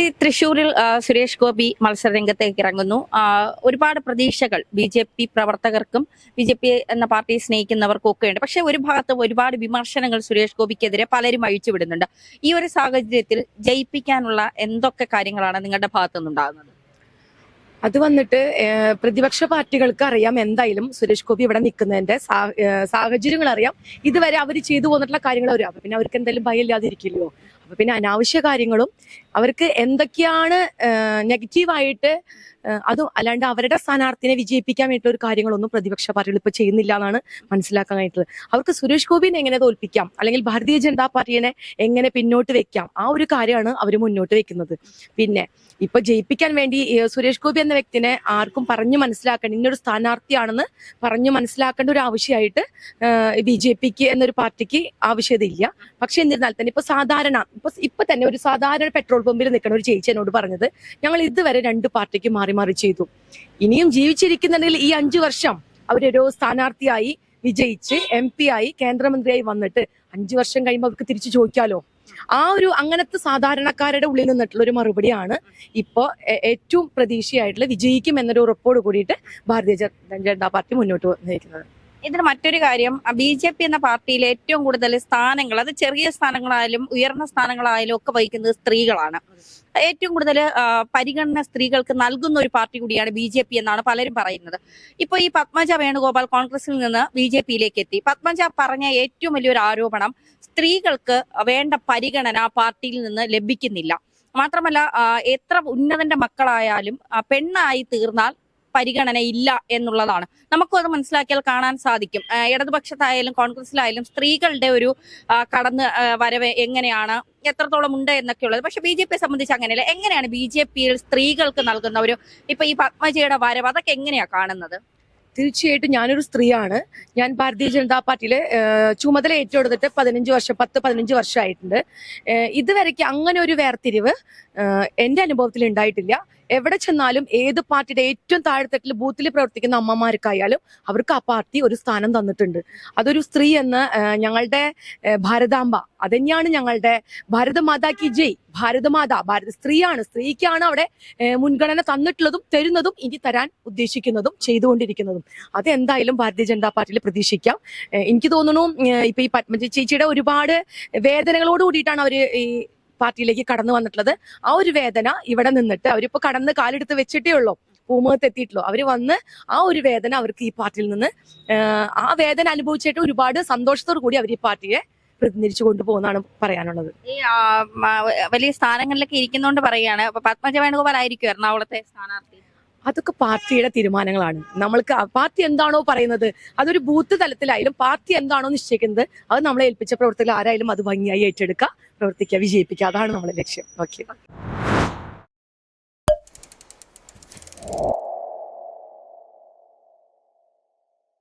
ഈ തൃശൂരിൽ സുരേഷ് ഗോപി മത്സരരംഗത്തേക്ക് ഇറങ്ങുന്നു. ഒരുപാട് പ്രതീക്ഷകൾ ബി ജെ പി പ്രവർത്തകർക്കും ബി ജെ പി എന്ന പാർട്ടിയെ സ്നേഹിക്കുന്നവർക്കും ഒക്കെ ഉണ്ട് പക്ഷെ ഒരു ഭാഗത്ത് ഒരുപാട് വിമർശനങ്ങൾ സുരേഷ് ഗോപിക്കെതിരെ പലരും അഴിച്ചുവിടുന്നുണ്ട് ഈ ഒരു സാഹചര്യത്തിൽ ജയിപ്പിക്കാനുള്ള എന്തൊക്കെ കാര്യങ്ങളാണ് നിങ്ങളുടെ ഭാഗത്തു നിന്നുണ്ടാകുന്നത് അത് വന്നിട്ട് പ്രതിപക്ഷ പാർട്ടികൾക്ക് അറിയാം എന്തായാലും സുരേഷ് ഗോപി ഇവിടെ നിൽക്കുന്നതിന്റെ സാഹചര്യങ്ങൾ അറിയാം. ഇതുവരെ അവർ ചെയ്തു പോന്നിട്ടുള്ള കാര്യങ്ങൾ അറിയാം. അപ്പൊ പിന്നെ അവർക്ക് എന്തായാലും ഭയമില്ലാതിരിക്കില്ലയോ അപ്പൊ പിന്നെ അനാവശ്യ കാര്യങ്ങളും അവർക്ക് എന്തൊക്കെയാണ് നെഗറ്റീവായിട്ട് അതും അല്ലാണ്ട് അവരുടെ സ്ഥാനാർത്ഥിനെ വിജയിപ്പിക്കാൻ വേണ്ടിയിട്ടുള്ള ഒരു കാര്യങ്ങളൊന്നും പ്രതിപക്ഷ പാർട്ടികൾ ഇപ്പൊ ചെയ്യുന്നില്ല എന്നാണ് മനസ്സിലാക്കാൻ കഴിഞ്ഞിട്ടുള്ളത് അവർക്ക് സുരേഷ് ഗോപിനെ എങ്ങനെ തോൽപ്പിക്കാം? അല്ലെങ്കിൽ ഭാരതീയ ജനതാ പാർട്ടിയെ എങ്ങനെ പിന്നോട്ട് വെക്കാം? ആ ഒരു കാര്യമാണ് അവർ മുന്നോട്ട് വെക്കുന്നത്. പിന്നെ ഇപ്പൊ ജയിപ്പിക്കാൻ വേണ്ടി സുരേഷ് ഗോപി എന്ന വ്യക്തിനെ ആർക്കും പറഞ്ഞു മനസ്സിലാക്കേണ്ട ഇന്നൊരു സ്ഥാനാർത്ഥിയാണെന്ന് പറഞ്ഞു മനസ്സിലാക്കേണ്ട ഒരു ആവശ്യമായിട്ട് ബി ജെ പിക്ക് എന്നൊരു പാർട്ടിക്ക് ആവശ്യതയില്ല പക്ഷെ എന്നിരുന്നാൽ തന്നെ ഇപ്പൊ സാധാരണ ഇപ്പൊ ഇപ്പൊ തന്നെ ഒരു സാധാരണ പെട്രോൾ പമ്പിൽ നിൽക്കുന്ന ഒരു ചേച്ചി എന്നോട് പറഞ്ഞത് ഞങ്ങൾ ഇതുവരെ രണ്ട് പാർട്ടിക്ക് മാറി മാറി ചെയ്തു. ഇനിയും ജീവിച്ചിരിക്കുന്നുണ്ടെങ്കിൽ ഈ അഞ്ചു വർഷം അവരൊരു സ്ഥാനാർത്ഥിയായി വിജയിച്ച് എം പി ആയി കേന്ദ്രമന്ത്രിയായി വന്നിട്ട് അഞ്ചു വർഷം കഴിയുമ്പോൾ അവർക്ക് തിരിച്ചു ചോദിക്കാലോ? ആ ഒരു അങ്ങനത്തെ സാധാരണക്കാരുടെ ഉള്ളിൽ നിന്നിട്ടുള്ള ഒരു മറുപടിയാണ് ഇപ്പോ ഏ- ഏറ്റവും പ്രതീക്ഷയായിട്ടുള്ള വിജയിക്കും എന്നൊരു ഉറപ്പോട് കൂടിയിട്ട് ഭാരതീയ ജന- ജനതാ പാർട്ടി മുന്നോട്ട് വന്നിരിക്കുന്നത്. ഇതിന് മറ്റൊരു കാര്യം ബി ജെ പി എന്ന പാർട്ടിയിൽ ഏറ്റവും കൂടുതൽ സ്ഥാനങ്ങൾ അത് ചെറിയ സ്ഥാനങ്ങളായാലും ഉയർന്ന സ്ഥാനങ്ങളായാലും ഒക്കെ വഹിക്കുന്നത് സ്ത്രീകളാണ്. ഏറ്റവും കൂടുതൽ പരിഗണന സ്ത്രീകൾക്ക് നൽകുന്ന ഒരു പാർട്ടി കൂടിയാണ് ബി ജെ പി എന്നാണ് പലരും പറയുന്നത്. ഇപ്പൊ ഈ പത്മജ വേണുഗോപാൽ കോൺഗ്രസിൽ നിന്ന് ബി ജെ പിയിലേക്ക് എത്തി. പത്മജ പറഞ്ഞ ഏറ്റവും വലിയൊരു ആരോപണം സ്ത്രീകൾക്ക് വേണ്ട പരിഗണന ആ പാർട്ടിയിൽ നിന്ന് ലഭിക്കുന്നില്ല. മാത്രമല്ല എത്ര ഉന്നതന്റെ മക്കളായാലും പെണ്ണായി തീർന്നാൽ പരിഗണന ഇല്ല എന്നുള്ളതാണ്. നമുക്കും അത് മനസ്സിലാക്കിയാൽ കാണാൻ സാധിക്കും. ഇടതുപക്ഷത്തായാലും കോൺഗ്രസിലായാലും സ്ത്രീകളുടെ ഒരു കടന്ന് വരവ് എങ്ങനെയാണ് എത്രത്തോളം ഉണ്ട് എന്നൊക്കെയുള്ളത്. പക്ഷെ ബി ജെ പിയെ സംബന്ധിച്ച് അങ്ങനെയല്ല. എങ്ങനെയാണ് ബി ജെ പിയിൽ സ്ത്രീകൾക്ക് നൽകുന്ന ഒരു ഇപ്പൊ ഈ പത്മജയുടെ വരവ് അതൊക്കെ എങ്ങനെയാ കാണുന്നത്? തീർച്ചയായിട്ടും ഞാനൊരു സ്ത്രീയാണ്. ഞാൻ ഭാരതീയ ജനതാ പാർട്ടിയിലെ ചുമതല ഏറ്റെടുത്തിട്ട് പതിനഞ്ച് വർഷം പത്ത് പതിനഞ്ച് വർഷമായിട്ടുണ്ട്. ഇതുവരെയ്ക്ക് അങ്ങനെ ഒരു വേർതിരിവ് എന്റെ അനുഭവത്തിൽ ഉണ്ടായിട്ടില്ല. എവിടെ ചെന്നാലും ഏത് പാർട്ടിയുടെ ഏറ്റവും താഴെത്തട്ടിൽ ബൂത്തിൽ പ്രവർത്തിക്കുന്ന അമ്മമാർക്കായാലും അവർക്ക് ആ പാർട്ടി ഒരു സ്ഥാനം തന്നിട്ടുണ്ട്. അതൊരു സ്ത്രീ എന്ന് ഞങ്ങളുടെ ഭാരതാംബ അതന്നെയാണ് ഞങ്ങളുടെ ഭാരതമാതാ കി ജയ് ഭാരതമാതാ ഭാരത സ്ത്രീയാണ് സ്ത്രീക്കാണ് അവിടെ മുൻഗണന തന്നിട്ടുള്ളതും തരുന്നതും ഇനി തരാൻ ഉദ്ദേശിക്കുന്നതും ചെയ്തുകൊണ്ടിരിക്കുന്നതും. അത് എന്തായാലും ഭാരതീയ ജനതാ പാർട്ടിയിൽ പ്രതീക്ഷിക്കാം. എനിക്ക് തോന്നുന്നു ഇപ്പൊ ഈ പത്മജി ചേച്ചിയുടെ ഒരുപാട് വേദനകളോട് കൂടിയിട്ടാണ് അവർ ഈ പാർട്ടിയിലേക്ക് കടന്നു വന്നിട്ടുള്ളത്. ആ ഒരു വേദന ഇവിടെ നിന്നിട്ട് അവരിപ്പോ കടന്ന് കാലെടുത്ത് വെച്ചിട്ടേ ഉള്ളൂ. പൂമുഖത്ത് എത്തിയിട്ടുള്ളൂ. അവർ വന്ന് ആ ഒരു വേദന അവർക്ക് ഈ പാർട്ടിയിൽ നിന്ന് ആ വേദന അനുഭവിച്ചിട്ട് ഒരുപാട് സന്തോഷത്തോടു കൂടി അവർ ഈ പാർട്ടിയെ പ്രതിനിധിച്ചു കൊണ്ടുപോകുന്നതാണ് പറയാനുള്ളത്. ഈ വലിയ സ്ഥാനങ്ങളിലൊക്കെ ഇരിക്കുന്നോണ്ട് പറയുകയാണ്. പത്മജ വേണുഗോപാൽ ആയിരിക്കും എറണാകുളത്തെ സ്ഥാനാർത്ഥി. അതൊക്കെ പാർട്ടിയുടെ തീരുമാനങ്ങളാണ്. നമ്മൾക്ക് പാർട്ടി എന്താണോ പറയുന്നത് അതൊരു ബൂത്ത് തലത്തിലായാലും പാർട്ടി എന്താണോ നിശ്ചയിക്കുന്നത് അത് നമ്മളെ ഏൽപ്പിച്ച പ്രവർത്തകർ ആരായാലും അത് ഭംഗിയായി ഏറ്റെടുക്കുക പ്രവർത്തിക്കുക വിജയിപ്പിക്കുക. അതാണ് നമ്മുടെ ലക്ഷ്യം. ഓക്കെ